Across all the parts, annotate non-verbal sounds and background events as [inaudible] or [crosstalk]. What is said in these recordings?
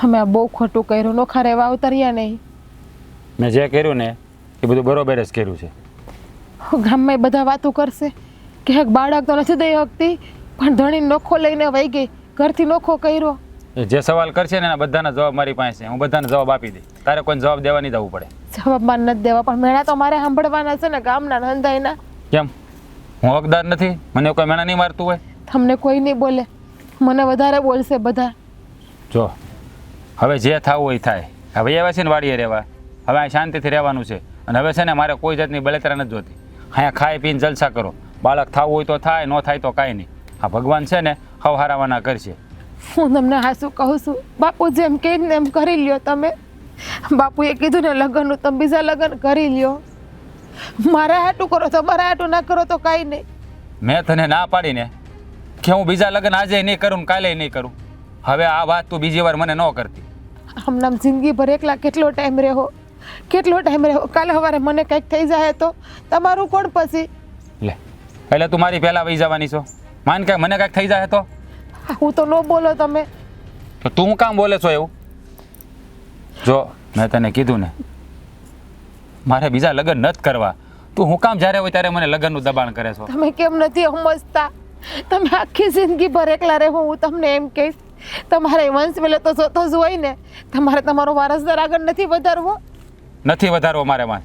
તમે આ બહુ ખોટું કર્યું. નોખા રહેવા ઉતર્યા નહીં. મેં જે કર્યું ને એ બધું બરોબર જ કર્યું છે. ગામમાં બધા વાતો કરશે. કે હક બાળક તો નથી દઈ શકતી પણ ધણી નોખો લઈને વહી ગઈ. ઘરથી નોખો કર્યો. એ જે સવાલ કરશે ને એના બધાના જવાબ મારી પાસે. છે હું બધાને જવાબ આપી દઈ તારે કોઈને જવાબ દેવા નહીં જવું પડે. જવાબમાં નથી દેવા પણ મેળા તો મારે સાંભળવાના છે ને ગામના નંદાઈના કેમ? હું હકદાર નથી? મને કોઈ મેણા નહીં મારતું હોય? તમને કોઈ નહીં બોલે. મને વધારે બોલશે બધા. જો હવે જે થવું હોય એ થાય. હવે એવા છે ને વાડીએ રહેવા. હવે અહીં શાંતિથી રહેવાનું છે. અને હવે છે ને મારે કોઈ જાતની બળતરા નથી જોતી. અહીંયા ખાઈ પીને જલસા કરો. બાળક થવું હોય તો થાય ન થાય તો કાંઈ નહીં. આ ભગવાન છે ને હવ હારાવાના કરશે. હું તમને હાસું કહું છું? બાપુ જેમ કે એમ કરી લ્યો તમે. બાપુએ કીધું ને લગ્નનું તમે બીજા લગ્ન કરી લ્યો. મારા હાટું કરો તો મારા હાટું ના કરો તો કાંઈ નહીં. મેં તને ના પાડીને કે હું બીજા લગ્ન આજે નહીં કરું કાલે નહીં કરું. હવે આ વાત તું બીજી વાર મને ન કરતી. આમનામ જિંદગીભર એકલા કેટલો ટાઈમ રહેવો? કેટલો ટાઈમ રહેવો? કાલે સવારે મને કંઈક થઈ જાય તો? તમારું કોણ પછી? લે એટલે તું મારી પહેલાં વહી જવાની છો. માન કે મને કાંઈક થઈ જાય તો? હું તો ન બોલો તમે. તો તું કામ બોલે છો એવું? જો મેં તને કીધું ને મારે બીજા લગ્ન નથી કરવા. તું હું કામ જ્યારે હોય ત્યારે મને લગ્નનું દબાણ કરે છો. તમે કેમ નથી સમજતા? તમે આખી જિંદગી ભર એકલા રહેવું હું તમને એમ કહીશ. તમારે વંશ પેલો તો જોતો જ હોય ને. તમારે તમારો વારસદાર આગળ નથી વધારવો? નથી વધારવો મારે વંશ.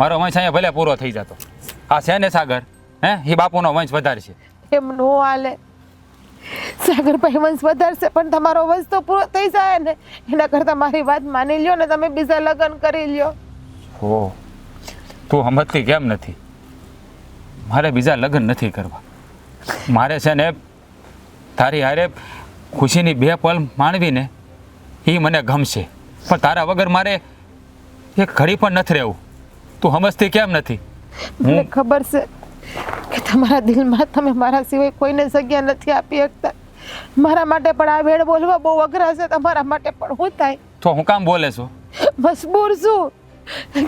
મારો વંશ અહીંયા ભલે પૂરો થઈ જતો. આ છે ને સાગર હે? એ બાપુનો વંશ વધારશે. એમ નો હાલે. સાગરભાઈ વંશ વધારશે પણ તમારો વંશ તો પૂરો થઈ જાય ને. એના કરતાં મારી વાત માની લ્યો ને તમે બીજા લગ્ન કરી લ્યો. હો. તું સમજતી કેમ નથી? મારે બીજા લગ્ન નથી કરવા. મારે છે ને તારી હારે ખુશીની બે પલ માણવીને એ મને ગમશે. પણ તારા વગર મારે એક ઘડી પણ નથી રહેવું. તું સમજતી કેમ નથી? મને ખબર છે કે તમારા દિલમાં તમે મારા સિવાય કોઈને જગ્યા નથી આપી શકતા. મારા માટે પણ આ વેળ બોલવા બહુ અઘરા છે તમારા માટે પણ હું થાય. તો હું કામ બોલે છો? મજબૂર છું.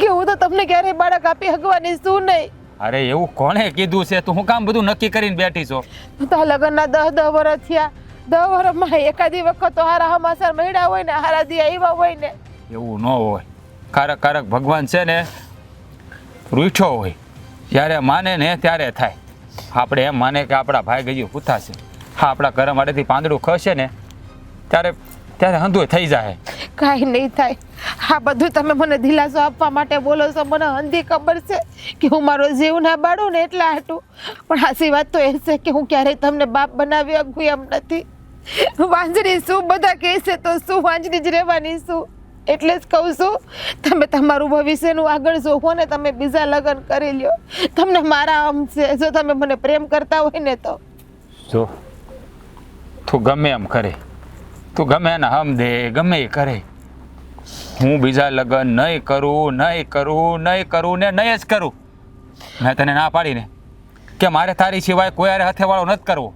કે હું તો તમને ક્યારેય બાળક આપી શકવાની છું નહીં. અરે એવું કોણે કીધું છે? તું હું કામ બધું નક્કી કરીને બેઠી છો? તો લગ્નના દસ દસ વર્ષ થયા. દસ વર્ષમાં એકાદી વખત તો હારા હમાસર મળ્યા હોય ને હારા દી આવ્યા હોય ને. એવું ન હોય. કારક કારક ભગવાન છે ને રૂઠો હોય. જ્યારે માને ને ત્યારે થાય. આપણે એમ માને કે આપણા ભાઈ ગયું પૂથાશે હા આપણા ઘર માટેથી પાંદડું ખસે ને ત્યારે ત્યારે હંધુય થઈ જાય. કાંઈ નહીં થાય. આ બધું તમે મને દિલાસો આપવા માટે બોલો છો. મને હંધી ખબર છે કે હું મારો જીવ ના બાળું ને એટલા હાટું. પણ હાસી વાત તો એ છે કે હું ક્યારેય તમને બાપ બનાવી શકું એમ નથી. વાંજણી શું? બધા કહે છે તો શું વાંજણી જ રહેવાની શું? એટલે જ કહું છું, તમે તમારું ભવિષ્યનું આગળ જોવો ને, તમે બીજા લગ્ન કરી લ્યો. તમને મારા આમ છે, જો તમે મને પ્રેમ કરતા હોય ને તો. જો, તું ગમે એમ કરે. તું ગમે એને હમ દે, ગમે એ કરે. હું બીજા લગ્ન નહીં કરું નહીં કરું નહીં કરું ને નહીં જ કરું. મેં તને ના પાડીને. કે મારે તારી સિવાય કોઈ હારે હથેવાળો નથી કરવો.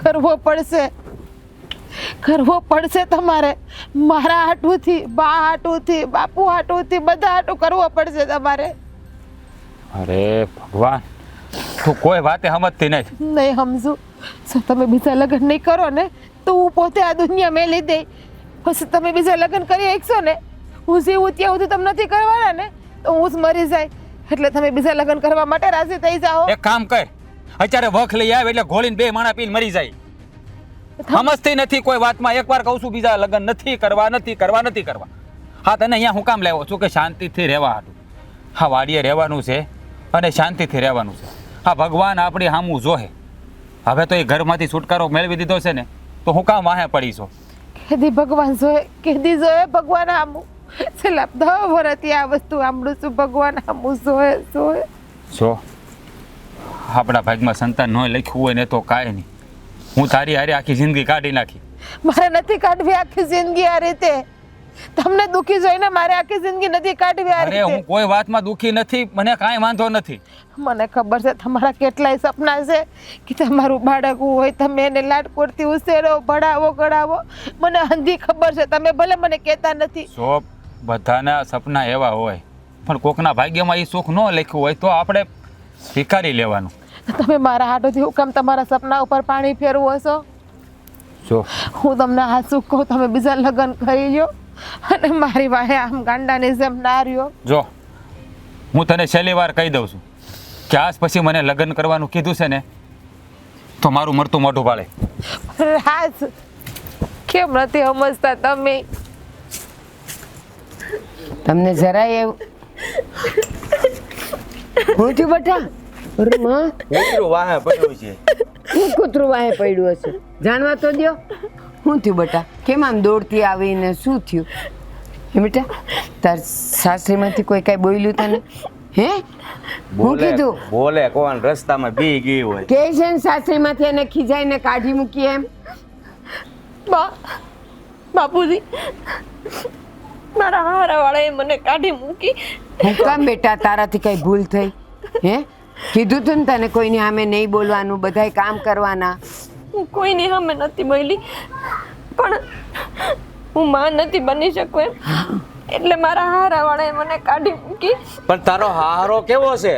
કરવો પડશે. કરવો પડશે તમારે. મારા હાટુથી બા હાટુથી બાપુ હાટુથી બધા હાટું કરવો પડશે તમારે. અરે ભગવાન તું કોઈ વાતે સમજતી નહીં. નહીં સમજુ. જો તમે બીજા લગ્ન નહીં કરો ને? તો હું પોતે આ દુનિયા મેલી દઈ. પછી તમે બીજા લગ્ન કરી શકશો ને? હું જેવું ત્યાં સુધી તમે નથી કરવાના ને? તો હું જ મરી જાય. એટલે તમે બીજા લગ્ન કરવા માટે રાજી થઈ જાઓ. એક કામ કર. અત્યારે વખ લઈ આવે એટલે ઘોળીને બે માણા પીને મરી જાય. સમજતી નથી કોઈ વાતમાં. એકવાર કહું છું બીજા લગ્ન નથી કરવા નથી કરવા નથી કરવા. હા તને અહીંયા હું કામ લાવ્યો છું કે શાંતિથી રહેવા હતું હા વાડીએ રહેવાનું છે અને શાંતિથી રહેવાનું છે. હા ભગવાન આપણી સામું જોહે. હવે તો એ ઘરમાંથી છુટકારો મેળવી દીધો છે ને તો હું કામ વાહે પડીશો? કેદી ભગવાન જોયે કેદી જોયે ભગવાન આમું છેલ્લા દહ વર્ષથી આ વસ્તુ સાંભળું છું ભગવાન આમું જોયે જોયે જો આપણા ભાગમાં સંતાન ન લખ્યું હોય ને તો કાંઈ નહીં. હું તારી હારે આખી જિંદગી કાઢી નાખી. મારે નથી કાઢવી આખી જિંદગી આ રીતે. તમને દુખી જોઈને મારે આખી જિંદગી નથી કાઢવી આ રીતે. હું કોઈ વાતમાં દુખી નથી મને કાંઈ વાંધો નથી. મને ખબર છે તમારા કેટલાય સપના છે કે તમારું બાળક હોય તમે એને લાડકોડથી ઉછેરો ભણાવો ગણાવો. મને અંધી ખબર છે તમે ભલે મને કહેતા નથી. સો બધાના સપના એવા હોય પણ કોકના ભાગ્યમાં એ સુખ ન લખ્યું હોય તો આપણે સ્વીકારી લેવાનું. તમે મારા હાટોથી કેમ તમારા સપના ઉપર પાણી ફેરવો છો? જો. હું તમને આ શું કહું તમે બીજા લગ્ન કરી લ્યો અને મારી વાહે આમ ગાંડાની જેમ ના રહ્યો જો. હું તને છેલ્લી વાર કહી દઉં છું કે આજ પછી મને લગ્ન કરવાનું કીધું છે ને તો મારું મરતું મોઢું પાડે રાજ કેમ નથી સમજતા તમે? તમને જરાય એવું હું થયું બેટા અરે માં. કૂતરું વાહે પડ્યું છે. શું કૂતરું વાહે પડ્યું હશે? જાણવા તો દો શું થયું બેટા? કેમ આમ દોડતી આવીને શું થયું? હે બેટા તાર સાસરીમાંથી કોઈ કાંઈ બોલ્યું તને? હે? હું બોલે કીધું? બોલે કોણ રસ્તામાં બી ગઈ હોય. કે છે ને સાસરીમાંથી એને ખીજાઈને કાઢી મૂકી એમ? બા બાપુજી મારા હારાવાળાએ મને કાઢી મૂકી. હું કામ બેટા? તારાથી કઈ ભૂલ થઈ? હે? કીધું તું ને તને કોઈની સામે નહીં બોલવાનું બધાય કામ કરવાના. હું કોઈની સામે નથી બોલી પણ હું માં નથી બની શકું એમ. એટલે મારા હારાવાળાએ મને કાઢી મૂકી. પણ તારો હારો કેવો છે?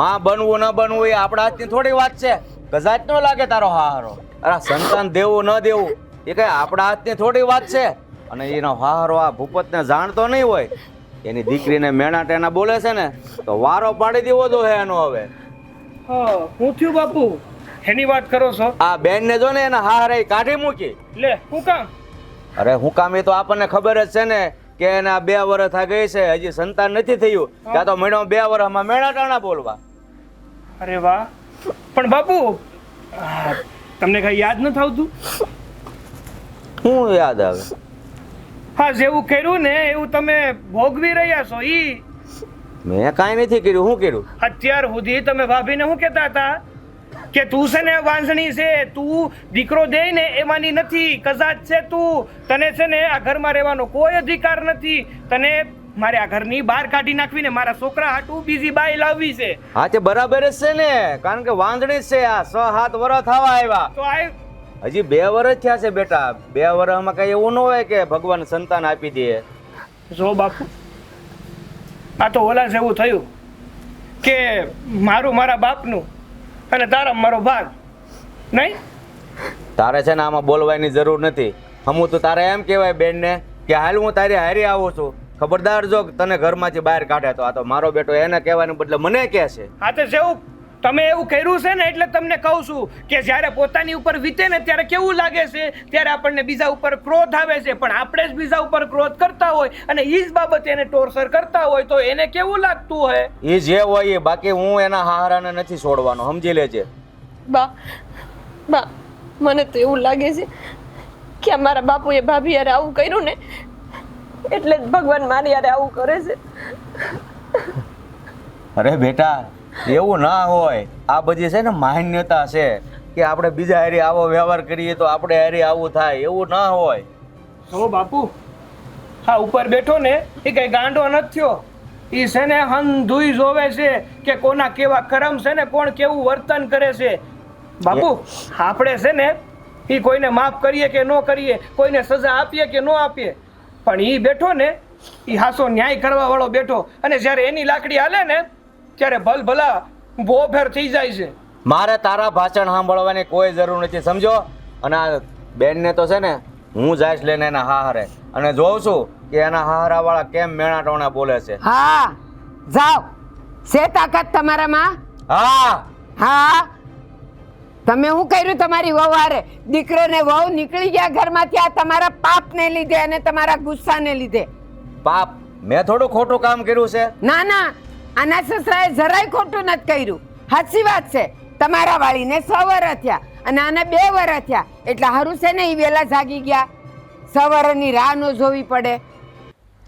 માં બનવું ન બનવું એ આપણા હાથની થોડી વાત છે. કદાચ ન લાગે તારો હારો અરે સંતાન દેવું ન દેવું એ કઈ આપણા હાથની થોડી વાત છે. અને એનો હારો આ ભૂપતને જાણતો નહીં હોય. એની દીકરીને મેણા ટેણા બોલે છે ને તો વારો પાડી દેવો તો હે એનો હવે. હું થયું બાપુ? એની વાત કરો છો? આ બેનને જો ને એના હારે કાઢી મૂકી. લે હું કામ? અરે હું કામ એ તો આપણને ખબર જ છે ને કે એના બે વર્ષ થઈ ગઈ છે હજી સંતાન નથી થયું. ત્યાં તો મેડમ બે વર્ષમાં મેણા ટાણા બોલવા. અરે વાહ. પણ બાપુ તમને કઈ યાદ ન થાવતું શું યાદ આવે? હા જેવું કર્યું ને એવું તમે ભોગવી રહ્યા છો ઈ. મેં કાંઈ નથી કર્યું. શું કર્યું? અત્યાર સુધી તમે ભાભીને શું કહેતા હતા? કે તું છે ને વાંસણી છે તું દીકરો દે ને એમાંની નથી કદાચ છે તું. તને છે ને આ ઘરમાં રહેવાનો કોઈ અધિકાર નથી. તને મારે આ ઘરની બહાર કાઢી નાખવી ને મારા છોકરા હાટું બીજી બાઈ લાવવી છે. હા તે બરાબર જ છે ને. કારણ કે વાંધણી છે આ. છ સાત વર્ષ થવા આવ્યા. તો આ હજી બે વર્ષ થયા છે બેટા. બે વર્ષમાં કઈ એવું ન હોય કે ભગવાન સંતાન આપી દે. જો બાપુ આ તો ઓલા જેવું થયું કે મારું મારા બાપનું અને તારા મારો ભાગ નહીં? તારે છે ને આમાં બોલવાની જરૂર નથી. હમું તો તારે એમ કહેવાય બેનને કે હાલ હું તારી હારી આવું છું. ખબરદાર જો તને ઘરમાંથી બહાર કાઢે તો. આ તો મારો બેટો એને કહેવાને બદલે મને કહે છે. આ તો જેવું. તમે એવું કર્યું છે ને એટલે તમને કહું છું કે જ્યારે પોતાની ઉપર વીતે ને ત્યારે કેવું લાગે છે? ત્યારે આપણને બીજા ઉપર ક્રોધ આવે છે. પણ આપણે જ બીજા ઉપર ક્રોધ કરતા હોય અને એ જ બાબતે એને ટોર્ચર કરતા હોય તો એને કેવું લાગતું હોય? એ જે હોય એ. બાકી હું એના હારાને નથી છોડવાનો. સમજી લેજે. બા બા મને તો એવું લાગે છે કે મારા બાપુએ ભાભી યારે આવું કર્યું ને એટલે જ ભગવાન મારી યારે આવું કરે છે. અરે બેટા એવું ના હોય. આ બધી છે ને માન્યતા છે કે આપણે બીજા હારી આવો વ્યવહાર કરીએ તો આપણે હારી આવું થાય. એવું ના હોય. તો બાપુ હા ઉપર બેઠો ને, એ કઈ ગાંડો નથી એ છે ને હંધુઈ જોવે છે કે કોના કેવા કરમ છે ને કોણ કેવું વર્તન કરે છે. બાપુ, આપણે છે ને એ કોઈને માફ કરીએ કે ન કરીએ, કોઈને સજા આપીએ કે ન આપીએ. પણ એ બેઠો ને એ હાસો ન્યાય કરવા વાળો બેઠો. અને જ્યારે એની લાકડી હાલે ને ત્યારે ભલ ભલા ભોફેર થઈ જાય છે. મારે તારા ભાષણ સાંભળવાની કોઈ જરૂર નથી સમજો? અને આ બેનને તો છે ને હું જાઈશ લઈને એના હારે અને જોઉં છું કે એના હારા વાળા કેમ મેણા ટોણા બોલે છે. હા જાઓ. છે તાકાત તમારામાં? હા. હા. તમે શું કર્યું તમારી વહુ હારે? દીકરો ને વહુ નીકળી ગયા ઘરમાંથી આ તમારા પાપને લીધે અને તમારા ગુસ્સાને લીધે. પાપ? મેં થોડું ખોટું કામ કર્યું છે? ના ના. આના સસરાએ જરાય ખોટું નથી કર્યું. સાચી વાત છે. તમારા વાળીને સો વર્ષ થયા અને આને બે વર્ષ થયા. એટલે હારું છે ને એ વેલા જાગી ગયા. સવારની રાહ ન જોવી પડે.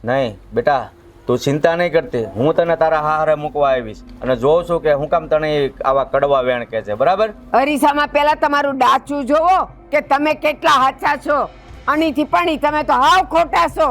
નહીં બેટા તું ચિંતા નહીં કરતી. હું તને તારા હારે મૂકવા આવીશ. અને જોઉં છું કે હું કામ તને આવા કડવા વેણ કે છે. બરાબર? અરીસામાં પહેલા તમારું ડાચું જોવો કે તમે કેટલા હાચા છો. અણીથી પણી તમે તો હાવ ખોટા છો.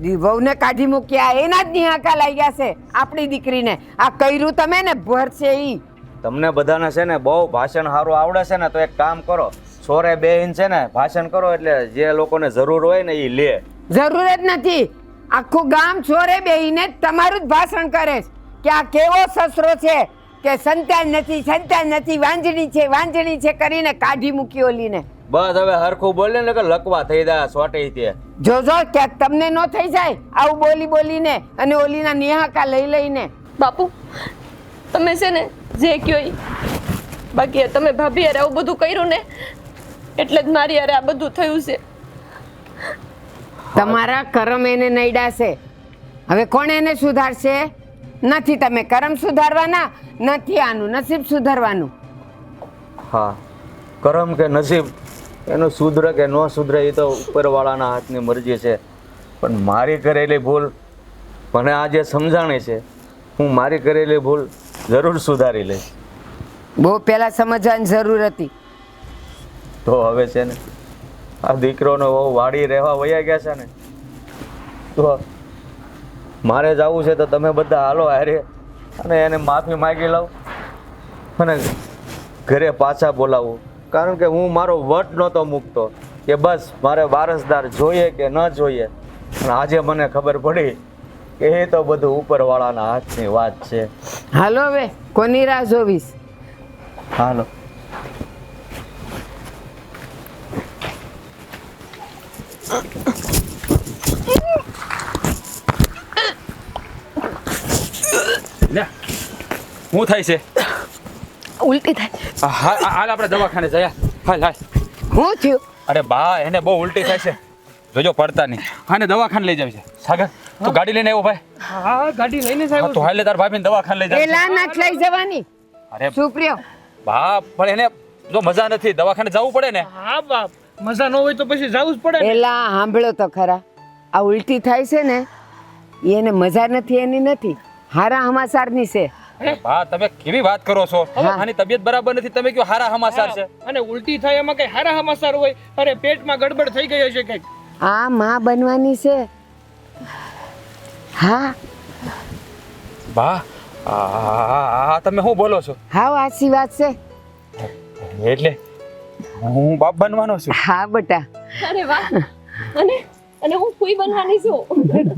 વહુને કાઢી મૂક્યા એના જ નિહાકા લાગ્યા છે આપણી દીકરીને. આ કર્યું તમે ને ભરશે ઈ. તમને બધાને છે ને બહુ ભાષણ સારું આવડે છે ને તો એક કામ કરો. છોરે બેહીન છે ને ભાષણ કરો એટલે જે લોકોને જરૂર હોય ને એ લે. જરૂર જ નથી. આખું ગામ છોરે બેહીને તમારું જ ભાષણ કરે કે આ કેવો સસરો છે કે સંતાન નથી સંતાન નથી વાંજણી છે વાંજણી છે કરીને કાઢી મૂકી ઓલીને બસ હવે હરખું બોલે ને કે લકવા થઈ જાય સોટે તે. જોજો ક્યાંક તમને ન થઈ જાય આવું બોલી બોલીને અને ઓલીના નિહાકા લઈ લઈને. બાપુ તમે છે ને જે કયો. બાકી તમે ભાભી અરે આવું બધું કર્યું ને એટલે જ મારી અરે આ બધું થયું છે. તમારા કરમ એને નઈડાશે છે. હવે કોણ એને સુધારશે? નથી તમે કરમ સુધારવાના નથી આનું નસીબ સુધારવાનું. હા. કરમ કે નસીબ? એનું સુધરે કે ન સુધરે એ તો ઉપરવાળાના હાથની મરજી છે. પણ મારી કરેલી ભૂલ મને આજે સમજાણી છે. હું મારી કરેલી ભૂલ જરૂર સુધારી લઈશ. બહુ પહેલાં સમજવાની જરૂર હતી. તો હવે છે ને આ દીકરોને બહુ વાડી રહેવા વયા ગયા છે ને તો મારે જવું છે તો તમે બધા હાલો હારે અને એને માફી માગી લઉં અને ઘરે પાછા બોલાવું. કારણ કે હું મારો વટ નહોતો મૂકતો કે બસ મારે વારસદાર જોઈએ કે ન જોઈએ. અને આજે મને ખબર પડી કે એ તો બધું ઉપરવાળાના હાથની વાત છે. હાલો હવે કોની રાહ જોવીશ? હાલો. લે હું થાય છે? ઉલટી થાય હાલ આપણે દવાખાને જયા હાલ હાલ. હું થયું? અરે બા એને બહુ ઉલટી થાય છે. જોજો પડતા નહીં. હાને દવાખાને લઈ જાવી છે. સાગર તું ગાડી લઈને આવ્યો ભાઈ. હા ગાડી લઈને જ આવ્યો તો હાલે તાર ભાભીને દવાખાને લઈ જાવી પેલા નાખ લઈ જવાની. અરે સુપ્રિયો બા પણ એને જો મજા નથી દવાખાને જવું પડે ને? હા બાપ. મજા ન હોય તો પછી જવું જ પડે ને. પેલા સાંભળો તો ખરા. આ ઉલટી થાય છે ને એને મજા નથી એની નથી. હારા હમાસારની છે. બા તમે કેવી વાત કરો છો? આની તબિયત બરાબર નથી તમે કયો હારા હમાસાર છે? અને ઉલટી થાય એમાં કઈ હારા હમાસાર હોય અરે પેટમાં ગડબડ થઈ ગઈ હશે કંઈક. આ માં બનવાની છે. હા. બા આ- તમે શું બોલો છો? હા આછી વાત છે. એટલે હું બાપ બનવાનો છું. હા બટા. અરે વાહ. અને અને હું કોઈ બનવાની છું.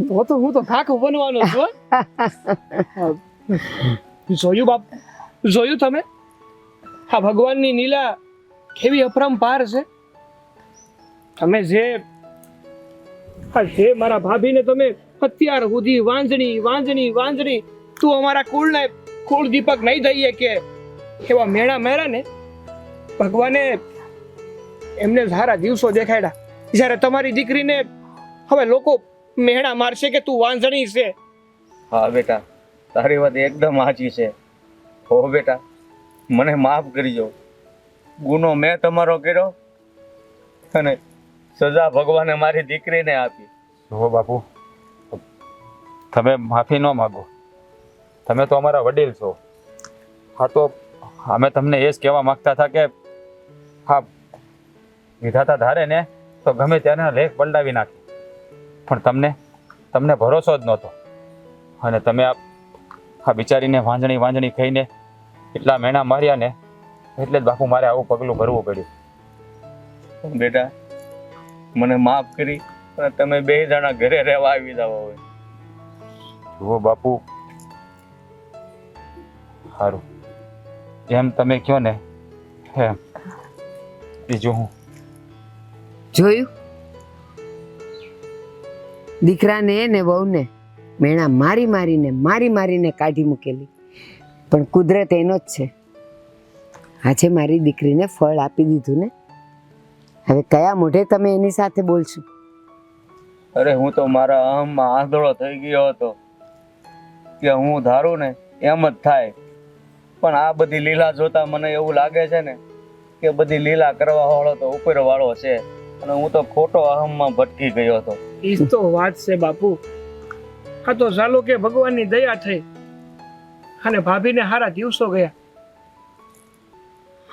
તો તો હું તો કાકો બનવાનો છું હો. [laughs] જોયું બાપ? જોયું તમે? આ ભગવાનની નીલા કેવી અપરંપાર છે? તમે જે જે મારા ભાભીને તમે અત્યાર સુધી વાંજણી વાંજણી વાંજણી, તું અમારા કુળને, કુળ દીપક નહીં દઈએ કે એવા મેળા મેળા ને ભગવાને એમને સારા દિવસો દેખાડ્યા. જ્યારે તમારી દીકરીને હવે લોકો મેણા મારશે કે તું વાંજણી છે? હા, બેટા. તારી વાત એકદમ સાચી છે. હો બેટા, મને માફ કરજો. ગુનો મેં તમારો કર્યો અને સજા ભગવાને મારી દીકરીને આપી. જુઓ બાપુ, તમે માફી ન માગો. તમે તો અમારા વડીલ છો. હા તો અમે તમને એ જ કહેવા માંગતા હતા કે હા વિધાતા ધારે ને તો ગમે ત્યારે લેખ પલટાવી નાખે. પણ તમને તમને ભરોસો જ નહોતો. અને તમે આ આ બિચારીને વાંજણી વાંજણી ખાઈને એટલા મેણા માર્યા ને એટલે જ બાપુ મારે આવું પગલું ભરવું પડ્યું. બેટા મને માફ કરી પણ તમે બે જણા ઘરે રહેવા આવી જાવ હવે. જુઓ બાપુ સારું જેમ તમે કહો ને એમ. બીજું હું? જોયું? દીકરાને ને વહુને? મેણા મારી મારીને મારી મારીને કાઢી મૂકેલી. પણ કુદરત એનો જ છે. આજે મારી દીકરીને ફળ આપી દીધું ને? હવે કયા મોઢે તમે એની સાથે બોલશો? અરે હું તો મારા અહમમાં આંધળો થઈ ગયો હતો કે હું ધારું ને એમ જ થાય. પણ આ બધી લીલા જોતા મને એવું લાગે છે ને કે બધી લીલા કરવા વાળો તો ઉપર વાળો છે. અને હું તો ખોટો અહમમાં ભટકી ગયો હતો. એ તો વાત છે બાપુ. હા તો ઝાલો કે ભગવાનની દયા થઈ. અને ભાભીને હારા દિવસો ગયા.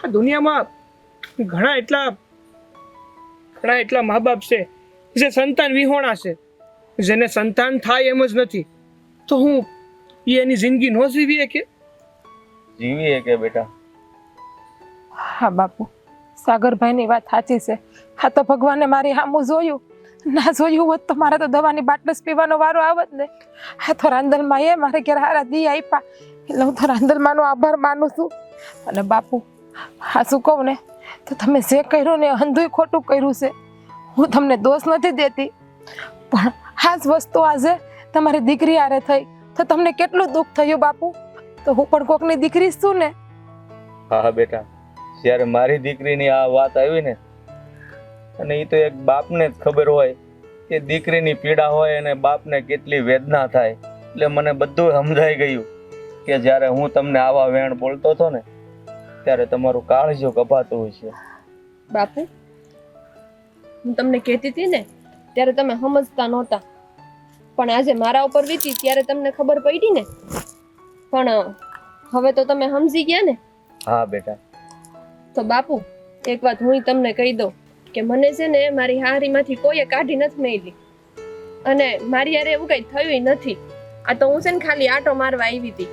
આ દુનિયામાં ઘણા એટલા ઘણા એટલા મા બાપ છે જે સંતાન વિહોણા છે. જેને સંતાન થાય એમ જ નથી. તો હું એ એની જિંદગી નો જીવીએ કે? જીવીએ કે બેટા? હા બાપુ. સાગરભાઈની વાત સાચી છે. હા તો ભગવાને મારી હામું જોયું. ના જોયું હોત તો મારે તો દવાની બાટલો પીવાનો વારો આવત ને. હા, તો રાંદલમાં એ મારે ઘેર હારા દી આપ્યા એટલે હું તો રાંદલમાંનો આભાર માનું છું. અને બાપુ, હા, શું કહું ને? તો તમે જે કર્યું ને અંધુય ખોટું કર્યું છે. હું તમને દોષ નથી દેતી. પણ આ જ વસ્તુ આજે તમારી દીકરી આરે થઈ. તો તમને કેટલું દુઃખ થયું બાપુ? તો હું પણ કોકની દીકરી છું ને. હા હા, બેટા. જ્યારે મારી દીકરીની આ વાત આવી ને અને એ તો એક બાપને જ ખબર હોય કે દીકરીની પીડા હોય અને બાપને કેટલી વેદના થાય. એટલે મને બધું સમજાઈ ગયું કે જ્યારે હું તમને આવા વેણ બોલતો હતો ને ત્યારે તમારું કાળજો કપાતું હોય છે. બાપુ હું તમને કહેતી હતી ને ત્યારે તમે સમજતા નહોતા. પણ આજે મારા ઉપર વીતી ત્યારે તમને ખબર પડી ને? પણ હવે તો તમે સમજી ગયા ને? હા બેટા. તો બાપુ એક વાત હું તમને કહી દઉં. કે મને છે ને મારી હારીમાંથી કોઈએ કાઢી નથી મેલી. અને મારી યારે એવું કંઈ થયું નથી. આ તો હું છે ને ખાલી આટો મારવા આવી હતી.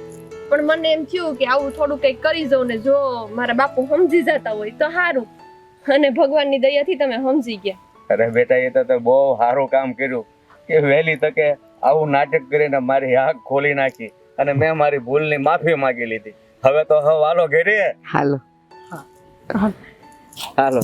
પણ મને એમ થયું કે આવું થોડું કંઈક કરી જાઉં ને જો મારા બાપુ સમજી જતા હોય તો સારું અને ભગવાનની દયાથી તમે સમજી ગયા. અરે બેટા એ તો તે બહુ સારું કામ કર્યું કે વહેલી તકે આવું નાટક કરીને મારી આંખ ખોલી નાખી અને મેં મારી ભૂલની માફી માંગી લીધી. હવે તો હવે હાલો ઘરે હાલો. હાલો.